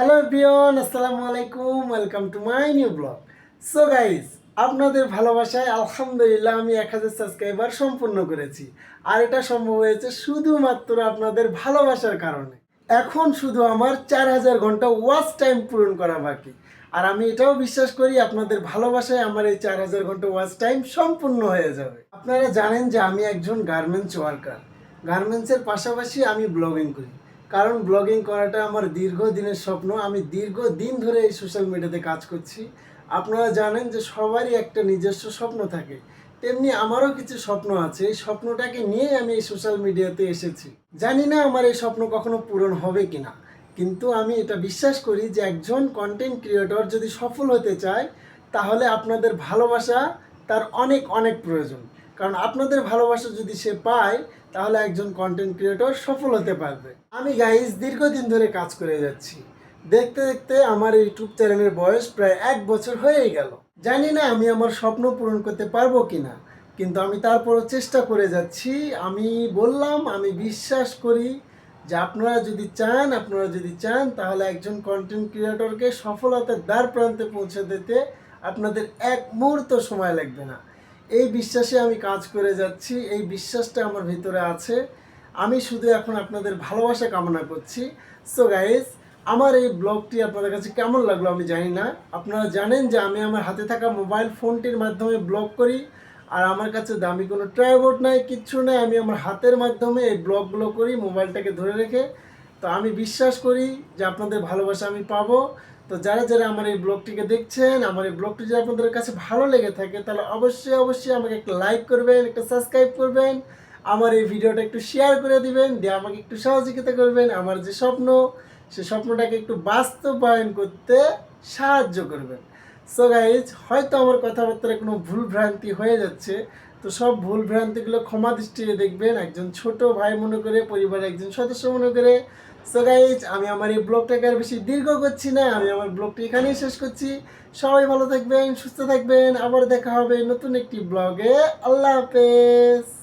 Hello everyone আসসালামু আলাইকুম welcome to my new blog so guys আপনাদের ভালোবাসায় আলহামদুলিল্লাহ আমি এক হাজার সাবস্ক্রাইবার সম্পূর্ণ করেছি। আর এটা সম্ভব হয়েছে শুধুমাত্র আপনাদের ভালোবাসার কারণে। এখন শুধু আমার চার হাজার ঘণ্টা ওয়াচ টাইম পূরণ করা বাকি। আর আমি এটাও বিশ্বাস করি আপনাদের ভালোবাসায় আমার এই চার হাজার ঘণ্টা ওয়াচ টাইম সম্পূর্ণ হয়ে যাবে। আপনারা জানেন যে আমি একজন গার্মেন্টস ওয়ার্কার গার্মেন্টসের পাশাপাশি আমি ব্লগিং করি। কারণ ব্লগিং করাটা আমার দীর্ঘদিনের স্বপ্ন। আমি দীর্ঘদিন ধরে এই সোশ্যাল মিডিয়াতে কাজ করছি। আপনারা জানেন যে সবারই একটা নিজস্ব স্বপ্ন থাকে। তেমনি আমারও কিছু স্বপ্ন আছে। এই স্বপ্নটাকে নিয়ে আমি এই সোশ্যাল মিডিয়াতে এসেছি। জানি না আমার এই স্বপ্ন কখনো পূরণ হবে কিনা। কিন্তু আমি এটা বিশ্বাস করি যে একজন কন্টেন্ট ক্রিয়েটর যদি সফল হতে চায়, তাহলে আপনাদের ভালোবাসা তার অনেক অনেক প্রয়োজন। কারণ আপনাদের ভালোবাসা যদি সে পায়, তাহলে একজন কন্টেন্ট ক্রিয়েটর সফল হতে পারবে। আমি গাইজ দীর্ঘদিন ধরে কাজ করে যাচ্ছি। দেখতে দেখতে আমার ইউটিউব চ্যানেলের বয়স প্রায় এক বছর হয়েই গেল। জানি না আমি আমার স্বপ্ন পূরণ করতে পারব কিনা, কিন্তু আমি তারপরও চেষ্টা করে যাচ্ছি। আমি বললাম, আমি বিশ্বাস করি যে আপনারা যদি চান, আপনারা যদি চান, তাহলে একজন কন্টেন্ট ক্রিয়েটরকে সফলতার দ্বার প্রান্তে পৌঁছে দিতে আপনাদের এক মুহূর্ত সময় লাগবে না। এই বিশ্বাসে আমি কাজ করে যাচ্ছি, এই বিশ্বাসটা আমার ভিতরে আছে। আমি শুধু এখন আপনাদের ভালোবাসা কামনা করছি। সো গাইজ আমার এই ব্লগটি আপনাদের কাছে কেমন লাগল আমি জানি না। আপনারা জানেন যে আমি আমার হাতে থাকা মোবাইল ফোনটির মাধ্যমে ব্লগ করি, আর আমার কাছে দামি কোনো ট্রাইবোর্ড নাই, কিচ্ছু নাই। আমি আমার হাতের মাধ্যমে এই ব্লগগুলো করি, মোবাইলটাকে ধরে রেখে। তো আমি বিশ্বাস করি যে আপনাদের ভালোবাসা আমি পাবো। তো যারা যারা আমার এই ব্লগটিকে দেখছেন, আমার এই ব্লগটি যদি আপনাদের কাছে ভালো লেগে থাকে, তাহলে অবশ্যই অবশ্যই আমাকে একটা লাইক করবেন, একটা সাবস্ক্রাইব করবেন, আমার এই ভিডিওটা একটু শেয়ার করে দিবেন, দিয়ে আমাকে একটু সহযোগিতা করবেন, আমার যে স্বপ্ন, সে স্বপ্নটাকে একটু বাস্তবায়ন করতে সাহায্য করবেন। সো গাইজ হয়তো আমার কথাবার্তায় কোনো ভুল ভ্রান্তি হয়ে যাচ্ছে। তো সব ভুল ভ্রান্তিগুলো ক্ষমা দৃষ্টিতে দেখবেন। একজন ছোট ভাই মনে করে, পরিবারের একজন সদস্য মনে করে। সো গাইজ আমি আমার এই ব্লগটাকে আর বেশি দীর্ঘ করছি না। আমি আমার ব্লগটি এখানেই শেষ করছি। সবাই ভালো থাকবেন, সুস্থ থাকবেন। আবার দেখা হবে নতুন একটি ব্লগে। আল্লাহ হাফেজ।